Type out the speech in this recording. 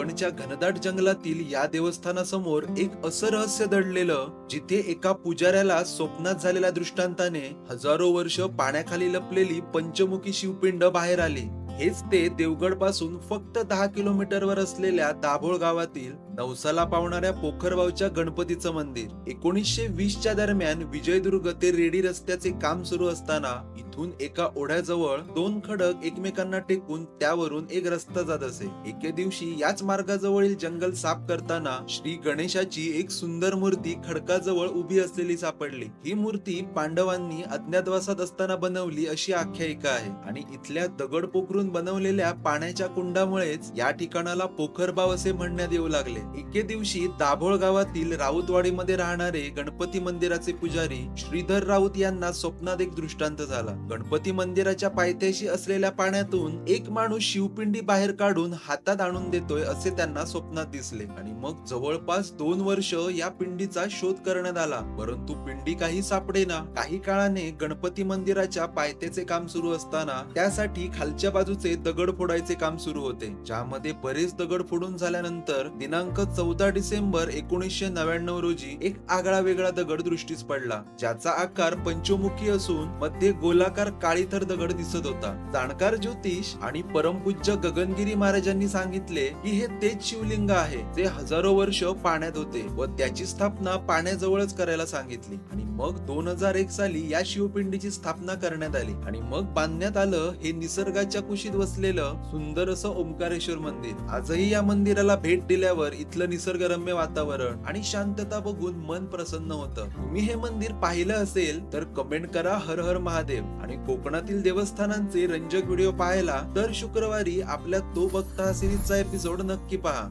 कोकणच्या घनदाट जंगलातील या देवस्थानासमोर एक असं रहस्य दडलेलं जिथे एका पुजाऱ्याला स्वप्नात झालेल्या दृष्टांताने हजारो वर्ष पाण्याखाली लपलेली पंचमुखी शिवपिंड बाहेर आली. हेच ते देवगडपासून फक्त दहा किलोमीटर वर असलेल्या दाभोळ गावातील नवसाला पावणाऱ्या पोखरबावच्या गणपतीचं मंदिर. एकोणीसशे वीसच्या दरम्यान विजयदुर्ग ते रेडी रस्त्याचे काम सुरू असताना येथून एका ओढ्याजवळ दोन खडक एकमेकांना टेकून त्यावरून एक रस्ता जात असे. एके दिवशी याच मार्गाजवळील जंगल साफ करताना श्री गणेशाची एक सुंदर मूर्ती खडकाजवळ उभी असलेली सापडली. ही मूर्ती पांडवांनी अज्ञातवासात असताना बनवली अशी आख्यायिका आहे. आणि इथल्या दगड पोखरून बनवलेल्या पाण्याच्या कुंडामुळेच या ठिकाणाला पोखरबाव असे म्हणण्यात येऊ लागले. एके दिवशी दाभोळ गावातील राऊतवाडीमध्ये राहणारे गणपती मंदिराचे पुजारी श्रीधर राऊत यांना स्वप्नात एक दृष्टांत झाला. गणपती मंदिराच्या पायथ्याशी असलेल्या पाण्यातून एक माणूस शिवपिंडी बाहेर काढून हातात आणून देतोय असे त्यांना स्वप्नात दिसले. आणि मग जवळपास दोन वर्ष या पिंडीचा शोध करण्यात आला. परंतु पिंडी काही सापडेना. काही काळाने गणपती मंदिराच्या पायथ्याचे काम सुरू असताना त्यासाठी खालच्या बाजूचे दगड फोडायचे काम सुरू होते. ज्यामध्ये बरेच दगड फोडून झाल्यानंतर दिनांक चौदा डिसेंबर एकोणीसशे नव्याण्णव रोजी एक आगळा वेगळा दगड दृष्टीस पडला. ज्याचा आकार पंचमुखी असून मध्ये गोला गोलाकार काळीथर दगड दिसत होता. जाणकार ज्योतिष आणि परमपूज्य गगनगिरी महाराजांनी सांगितले की हे तेच शिवलिंग आहे. जे हजारो वर्ष पाण्यात होते व त्याची स्थापना पाण्याजवळच करायला सांगितली. आणि मग दोन हजार एक साली या शिवपिंडीची स्थापना करण्यात आली. आणि मग बांधण्यात आलं हे निसर्गाच्या कुशीत वसलेलं सुंदर असं ओंकारेश्वर मंदिर. आजही या मंदिराला भेट दिल्यावर इथलं निसर्गरम्य वातावरण आणि शांतता बघून मन प्रसन्न होतं. तुम्ही हे मंदिर पाहिलं असेल तर कमेंट करा हर हर महादेव. आणि कोकणातील देवस्थानांचे रंजक व्हिडिओ पाहायला दर शुक्रवारी आपल्या तो बघता सिरीजचा एपिसोड नक्की पहा.